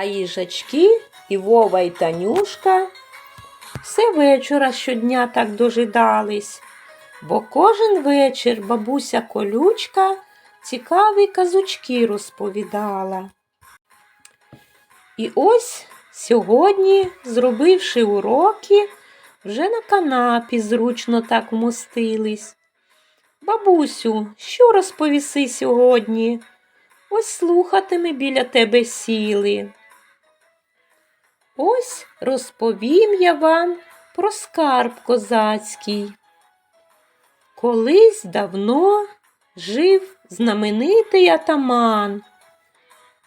А їжачки і Вова і Танюшка все вечора щодня так дожидались, бо кожен вечір бабуся колючка цікаві казочки розповідала. І ось сьогодні, зробивши уроки, вже на канапі зручно так вмостились. Бабусю, що розповіси сьогодні? Ось слухатиме біля тебе сіли. Ось розповім я вам про скарб козацький. Колись давно жив знаменитий атаман,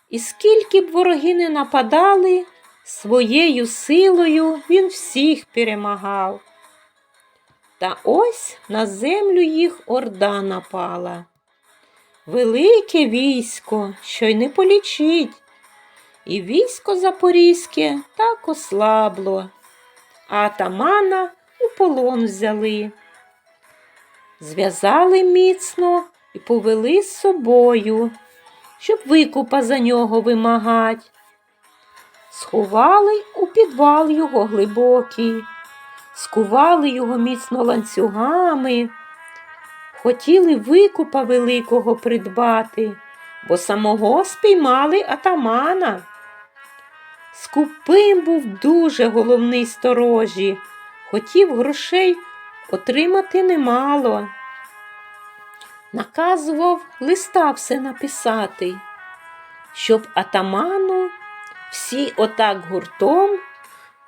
і скільки б вороги не нападали, своєю силою він всіх перемагав. Та ось на землю їх орда напала. Велике військо, що й не полічить, і військо запорізьке так ослабло, а атамана у полон взяли. Зв'язали міцно і повели з собою, щоб викупа за нього вимагать. Сховали у підвал його глибокий, скували його міцно ланцюгами, хотіли викупа великого придбати, бо самого спіймали атамана. Скупим був дуже головний сторожі, хотів грошей отримати немало. Наказував листа все написати, щоб атаману всі отак гуртом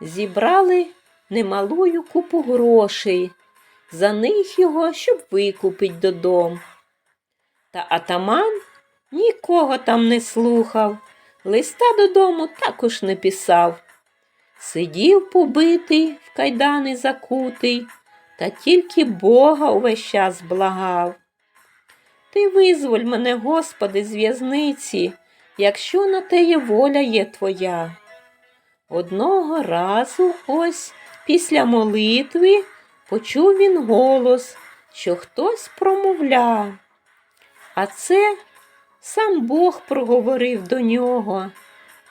зібрали немалую купу грошей, за них його, щоб викупить додому. Та атаман нікого там не слухав, листа додому також не писав. Сидів побитий, в кайдани закутий, та тільки Бога увесь час благав. Ти визволь мене, Господи, з в'язниці, якщо на те є воля є твоя. Одного разу ось після молитви почув він голос, що хтось промовляв. А це сам Бог проговорив до нього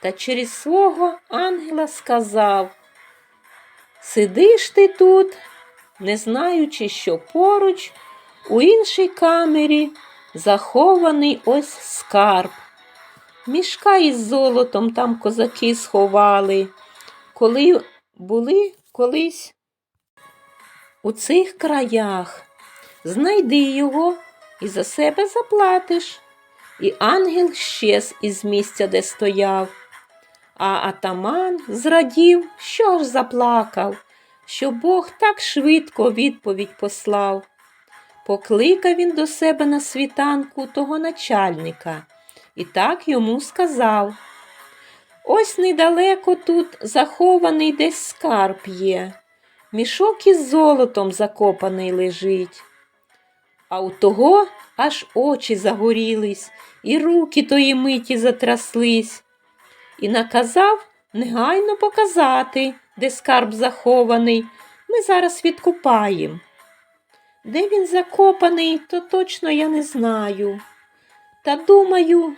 та через свого ангела сказав Сидиш ти тут, не знаючи, що поруч у іншій камері захований ось скарб. Мішка із золотом там козаки сховали, коли були колись у цих краях. Знайди його і за себе заплатиш. І ангел щез із місця, де стояв. А атаман зрадів, що ж заплакав, що Бог так швидко відповідь послав. Покликав він до себе на світанку того начальника і так йому сказав. Ось недалеко тут захований десь скарб є, мішок із золотом закопаний лежить. А у того аж очі загорілись, і руки тої миті затряслись, і наказав негайно показати, де скарб захований, ми зараз відкупаємо. Де він закопаний, то точно я не знаю. Та думаю,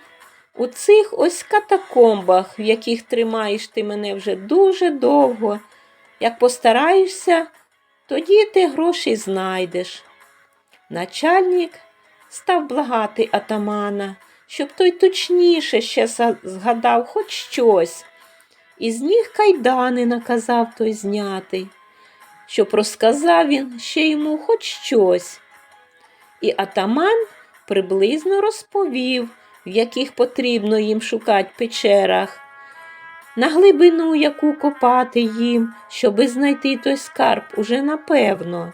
у цих ось катакомбах, в яких тримаєш ти мене вже дуже довго, як постараєшся, тоді ти гроші знайдеш. Начальник став благати атамана, щоб той точніше ще згадав хоч щось. І з ніг кайдани наказав той зняти, щоб розказав він ще йому хоч щось. І атаман приблизно розповів, в яких потрібно їм шукати печерах, на глибину, яку копати їм, щоби знайти той скарб уже напевно.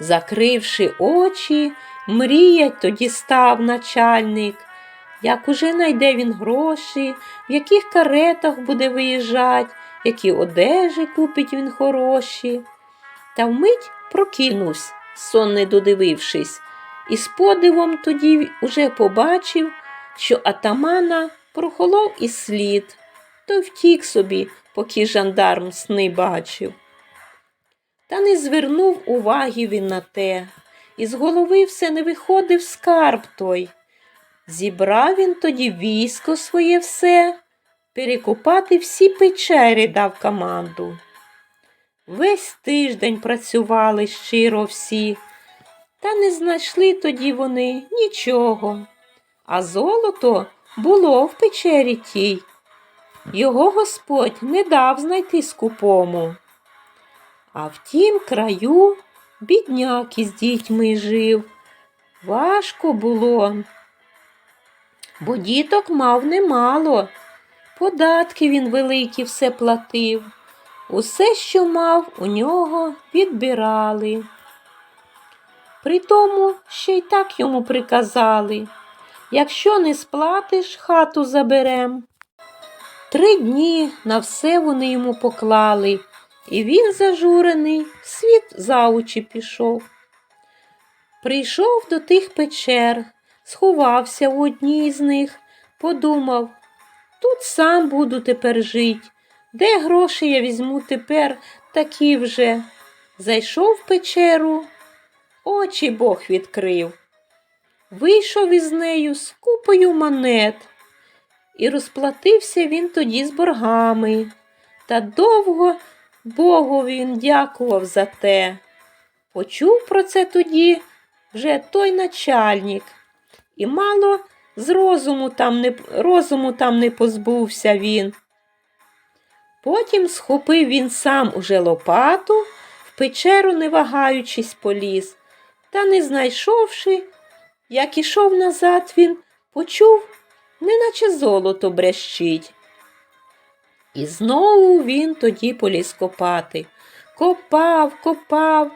Закривши очі, мріять тоді став начальник, як уже найде він гроші, в яких каретах буде виїжджать, які одежі купить він хороші. Та вмить прокинувся, сон не додивившись, і з подивом тоді уже побачив, що атамана прохолов і слід, то втік собі, поки жандарм сни бачив. Та не звернув уваги він на те, і з голови все не виходив скарб той. Зібрав він тоді військо своє все, перекопати всі печери дав команду. Весь тиждень працювали щиро всі, та не знайшли тоді вони нічого. А золото було в печері тій. Його Господь не дав знайти скупому. А в тім краю бідняк із дітьми жив. Важко було, бо діток мав немало. Податки він великі все платив. Усе, що мав, у нього відбирали. Притому ще й так йому приказали якщо не сплатиш, хату заберем. Три дні на все вони йому поклали, і він, зажурений, світ за очі пішов. Прийшов до тих печер, сховався в одній з них, подумав, тут сам буду тепер жить. Де гроші я візьму тепер такі вже? Зайшов в печеру, очі Бог відкрив. Вийшов із нею з купою монет. І розплатився він тоді з боргами. Та довго Богу він дякував за те. Почув про це тоді вже той начальник, і мало з розуму там не, розуму там не позбувся він. Потім схопив він сам уже лопату, в печеру, не вагаючись, поліз, та, не знайшовши, як ішов назад, він почув, неначе золото брещить. І знову він тоді поліз копати. Копав, копав,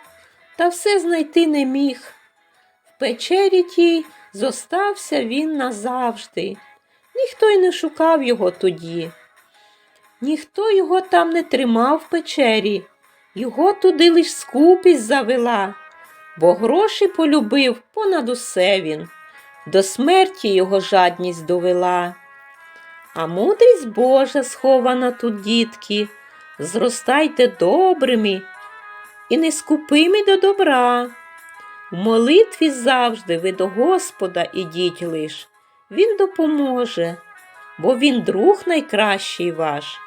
та все знайти не міг. В печері тій зостався він назавжди. Ніхто й не шукав його тоді. Ніхто його там не тримав в печері, його туди лиш скупість завела, бо гроші полюбив понад усе він. До смерті його жадність довела. А мудрість Божа схована тут, дітки, зростайте добрими і не скупими до добра. В молитві завжди ви до Господа ідіть лиш, Він допоможе, бо Він друг найкращий ваш.